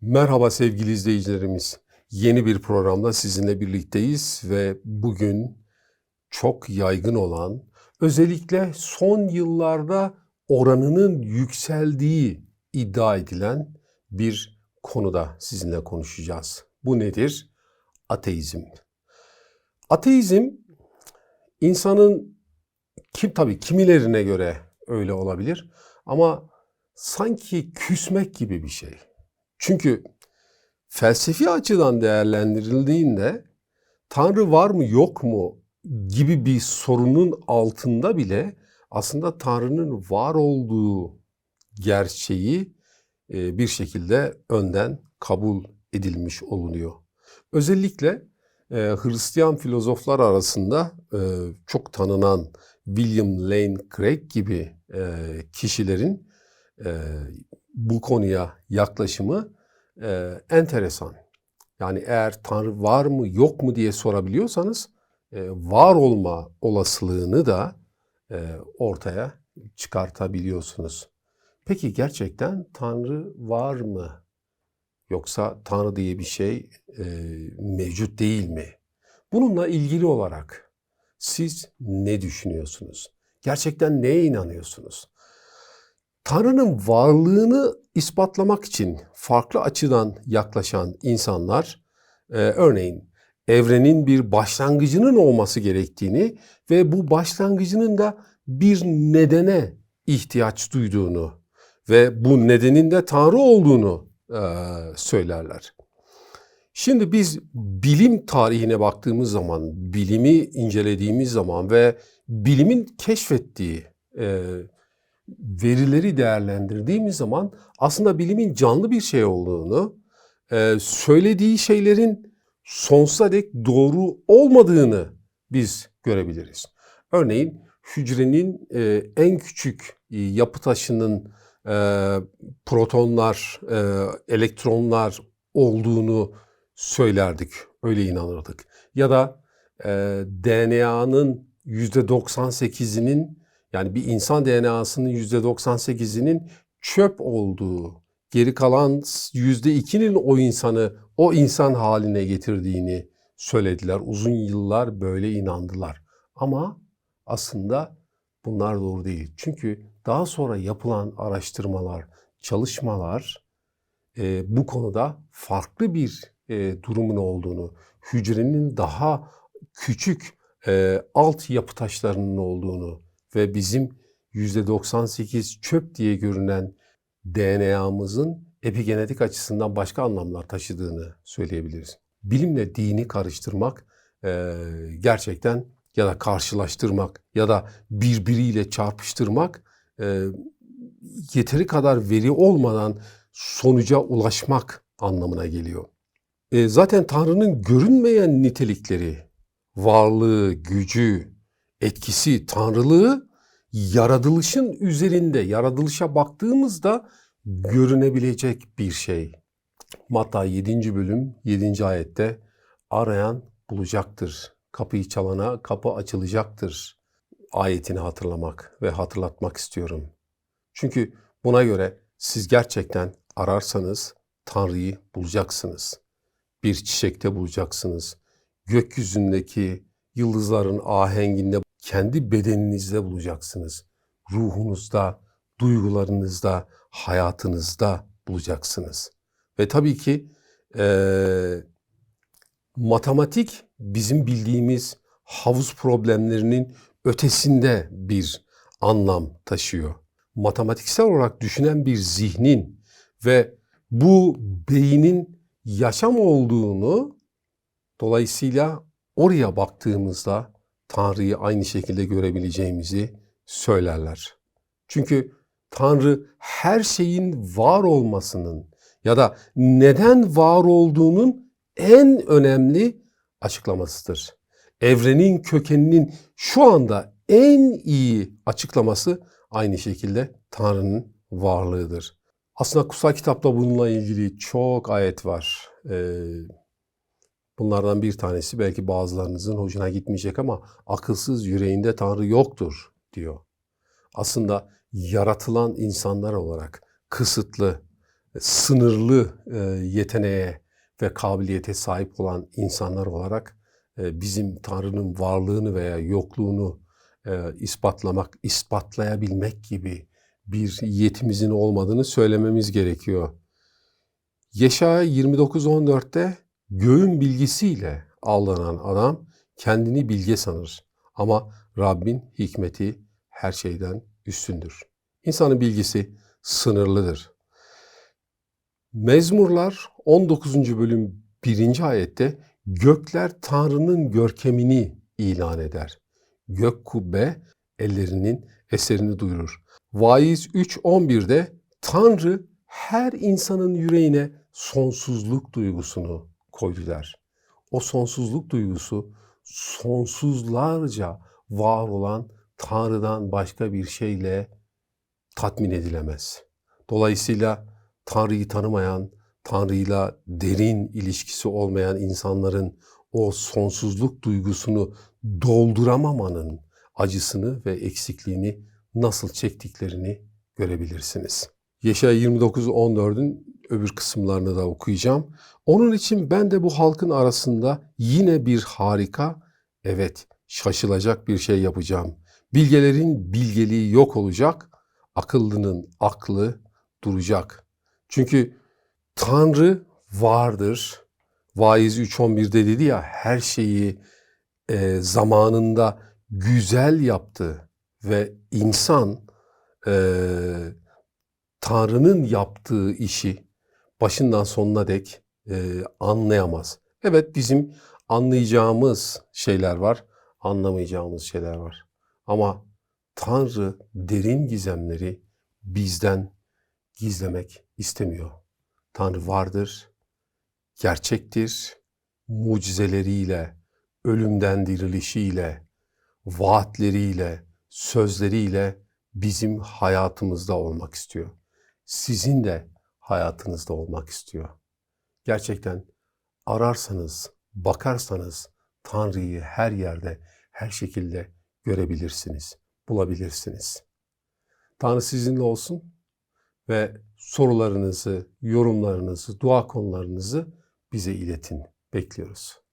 Merhaba sevgili izleyicilerimiz. Yeni bir programda sizinle birlikteyiz ve bugün çok yaygın olan, özellikle son yıllarda oranının yükseldiği iddia edilen bir konuda sizinle konuşacağız. Bu nedir? Ateizm. Ateizm insanın kim tabii kimilerine göre öyle olabilir ama sanki küsmek gibi bir şey. Çünkü felsefi açıdan değerlendirildiğinde Tanrı var mı yok mu gibi bir sorunun altında bile aslında Tanrı'nın var olduğu gerçeği e, bir şekilde önden kabul edilmiş olunuyor. Özellikle e, Hristiyan filozoflar arasında e, çok tanınan William Lane Craig gibi kişilerin bu konuya yaklaşımı e, enteresan. Yani eğer Tanrı var mı yok mu diye sorabiliyorsanız e, var olma olasılığını da e, ortaya çıkartabiliyorsunuz. Peki gerçekten Tanrı var mı? Yoksa Tanrı diye bir şey e, mevcut değil mi? Bununla ilgili olarak siz ne düşünüyorsunuz? Gerçekten neye inanıyorsunuz? Tanrı'nın varlığını ispatlamak için farklı açıdan yaklaşan insanlar, e, örneğin evrenin bir başlangıcının olması gerektiğini ve bu başlangıcının da bir nedene ihtiyaç duyduğunu ve bu nedenin de Tanrı olduğunu söylerler. Şimdi biz bilim tarihine baktığımız zaman, bilimi incelediğimiz zaman ve bilimin keşfettiği e, verileri değerlendirdiğimiz zaman aslında bilimin canlı bir şey olduğunu, e, söylediği şeylerin sonsuza dek doğru olmadığını biz görebiliriz. Örneğin hücrenin e, en küçük e, yapı taşının protonlar, elektronlar olduğunu söylerdik, öyle inanırdık. Ya da DNA'nın %98'inin yani bir insan DNA'sının %98'inin çöp olduğu, geri kalan %2'nin o insanı o insan haline getirdiğini söylediler. Uzun yıllar böyle inandılar. Ama aslında bunlar doğru değil. Çünkü daha sonra yapılan araştırmalar, çalışmalar e, bu konuda farklı bir e, durumun olduğunu, hücrenin daha küçük e, alt yapı taşlarının olduğunu, ve bizim %98 çöp diye görünen DNA'mızın epigenetik açısından başka anlamlar taşıdığını söyleyebiliriz. Bilimle dini karıştırmak e, gerçekten ya da karşılaştırmak ya da birbiriyle çarpıştırmak e, yeteri kadar veri olmadan sonuca ulaşmak anlamına geliyor. E, zaten Tanrı'nın görünmeyen nitelikleri, varlığı, gücü, etkisi, tanrılığı yaratılışın üzerinde, yaratılışa baktığımızda görünebilecek bir şey. Matta 7. bölüm 7. ayette arayan bulacaktır. Kapıyı çalana kapı açılacaktır. Ayetini hatırlamak ve hatırlatmak istiyorum. Çünkü buna göre siz gerçekten ararsanız Tanrı'yı bulacaksınız. Bir çiçekte bulacaksınız. Gökyüzündeki yıldızların ahenginde kendi bedeninizde bulacaksınız. Ruhunuzda, duygularınızda, hayatınızda bulacaksınız. Ve tabii ki e, matematik bizim bildiğimiz havuz problemlerinin ötesinde bir anlam taşıyor. Matematiksel olarak düşünen bir zihnin ve bu beynin yaşam olduğunu dolayısıyla oraya baktığımızda Tanrı'yı aynı şekilde görebileceğimizi söylerler. Çünkü Tanrı her şeyin var olmasının ya da neden var olduğunun en önemli açıklamasıdır. Evrenin kökeninin şu anda en iyi açıklaması aynı şekilde Tanrı'nın varlığıdır. Aslında kutsal kitapta bununla ilgili çok ayet var. Ee, Bunlardan bir tanesi belki bazılarınızın hoşuna gitmeyecek ama akılsız yüreğinde Tanrı yoktur diyor. Aslında yaratılan insanlar olarak kısıtlı, sınırlı e, yeteneğe ve kabiliyete sahip olan insanlar olarak bizim Tanrı'nın varlığını veya yokluğunu e, ispatlamak, ispatlayabilmek gibi bir yetimizin olmadığını söylememiz gerekiyor. Yeşaya 29.14'te göğün bilgisiyle aldanan adam kendini bilge sanır. Ama Rabbin hikmeti her şeyden üstündür. İnsanın bilgisi sınırlıdır. Mezmurlar 19. bölüm 1. ayette gökler Tanrı'nın görkemini ilan eder. Gök kubbe ellerinin eserini duyurur. Vaiz 3.11'de Tanrı her insanın yüreğine sonsuzluk duygusunu koydu der. O sonsuzluk duygusu sonsuzlarca var olan Tanrı'dan başka bir şeyle tatmin edilemez. Dolayısıyla Tanrı'yı tanımayan, Tanrı'yla derin ilişkisi olmayan insanların o sonsuzluk duygusunu dolduramamanın acısını ve eksikliğini nasıl çektiklerini görebilirsiniz. Yeşaya 29.14'ün öbür kısımlarını da okuyacağım. Onun için ben de bu halkın arasında yine bir harika, evet şaşılacak bir şey yapacağım. Bilgelerin bilgeliği yok olacak, akıllının aklı duracak. Çünkü Tanrı vardır. Vaiz 3.11'de dedi ya her şeyi e, zamanında güzel yaptı ve insan e, Tanrı'nın yaptığı işi başından sonuna dek e, anlayamaz. Evet bizim anlayacağımız şeyler var, anlamayacağımız şeyler var. Ama Tanrı derin gizemleri bizden gizlemek istemiyor. Tanrı vardır, gerçektir, mucizeleriyle, ölümden dirilişiyle, vaatleriyle, sözleriyle bizim hayatımızda olmak istiyor. Sizin de hayatınızda olmak istiyor. Gerçekten ararsanız, bakarsanız Tanrı'yı her yerde, her şekilde görebilirsiniz, bulabilirsiniz. Tanrı sizinle olsun ve sorularınızı, yorumlarınızı, dua konularınızı bize iletin. Bekliyoruz.